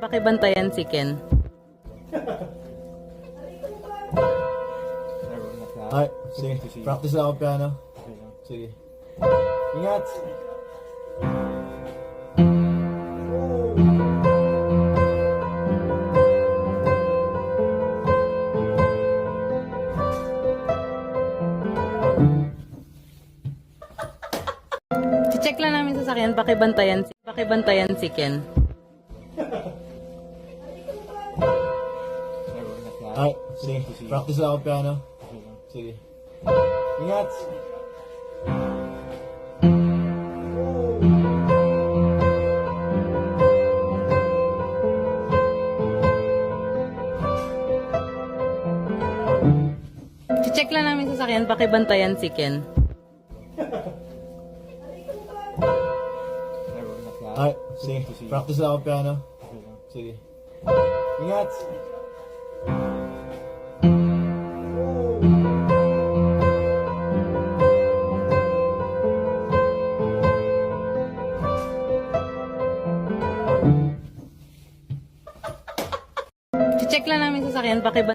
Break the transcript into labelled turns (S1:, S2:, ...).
S1: Pakibantayan si Ken.
S2: Ay, sige. Practice lang ako piano. Sige. Ingat!
S1: check lang namin sa sakyan, pakibantayan si, pakibantayan si Ken.
S2: Ay, sige. Practice lang ako piano. Sige. Ingat!
S1: check lang namin sa sakyan, pakibantayan si Ken.
S2: Ay, sige. Practice lang ako piano. Sige. Ingat!
S1: Check lang namin sa sakyan, pakibantayan